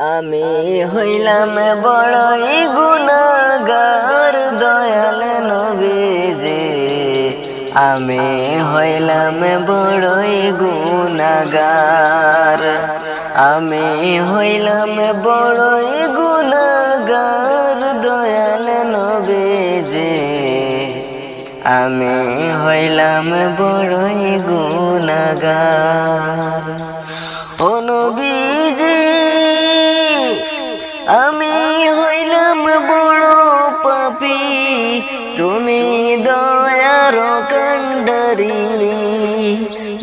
আমি হইলাম বড়ই গুণাগার দয়াল নবীজি। আমি হইলাম বড়ই গুণাগার। আমি হইলাম বড়ই গুণাগার দয়াল নবীজি। আমি হইলাম বড়ই গুণাগার। ও নবীজি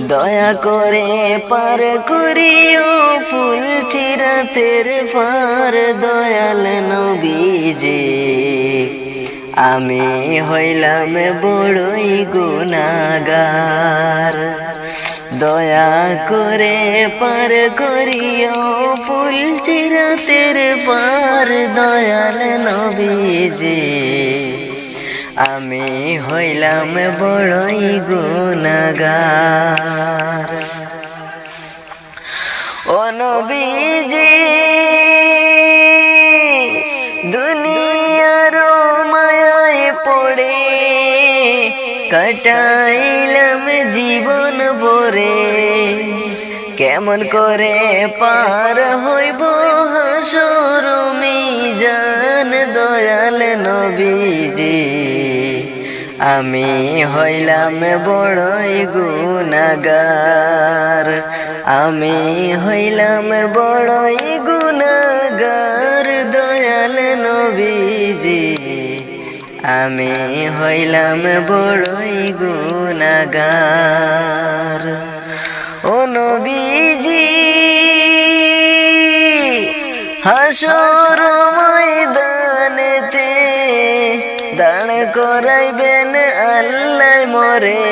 দয়া করে পার করিও ফুল চিরাতের পার দয়াল নবীজি। আমি হইলাম বড়ই গুণাগার। দয়া করে পার করিও ফুল চিরাতের পার দয়াল নবীজি। আমি হইলাম বড়ই গুণাগার। ও নবীজি দুনিয়ার মায়ায় পড়ে কাটাইলাম জীবন ভরে। কেমন করে পার হইব হাসর জান দয়াল নবীজি? আমি হইলাম বড়ই গুণাগার। আমি হইলাম বড়ই গুণাগার দয়াল নবীজি। আমি হইলাম বড়ই গুণাগার। ও নবীজি, হাসর ময়দানেতে দাঁড় করাইবেন আল্লাহ মরে।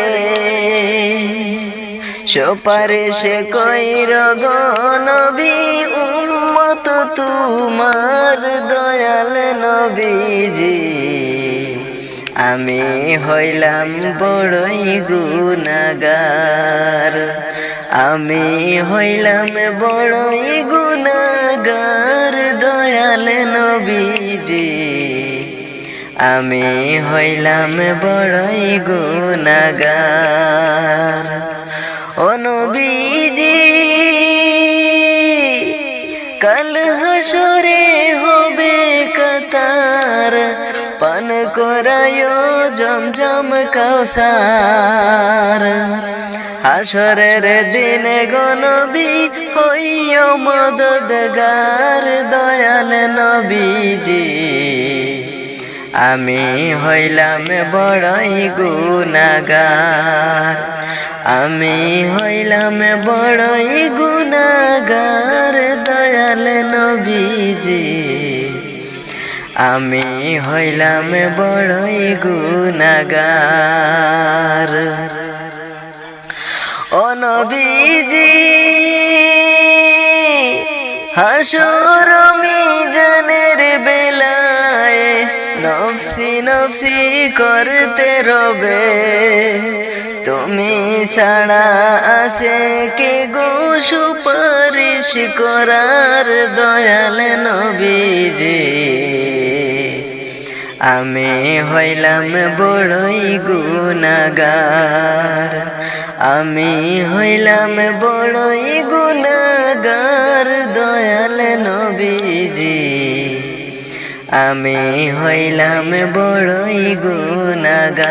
সুপারিশে কইর নবী, উম্মত তোমার দয়াল নবীজি। আমি হইলাম বড়ই গুণাগার আমি হইলাম বড়ই গুণাগার দয়াল নবীজি। আমি হইলাম বড়ই গুণাগার ও নবীজি। কাল হাসরে হবে কাতার পান করায় জমজম কৌসার হাসরের দিন গনবী হইয় মদদগার দয়াল নবীজি। আমি হইলাম বড়ই গুণাগার আমি হইলাম বড়ই গুণাগার দয়াল নবীজি। আমি হইলাম বড়ই গুণাগার ও হাসুর মিজানের বেলায় নফসি নফসি করতে রবে। তুমি ছাড়া আসে কে গো সুপারিশ করার দয়াল নবীজি আমি হইলাম বড়ই গুণাগার আমি হইলাম বড়ই গুণাগার দয়াল নবীজি। আমি হইলাম বড়ই গুণাগার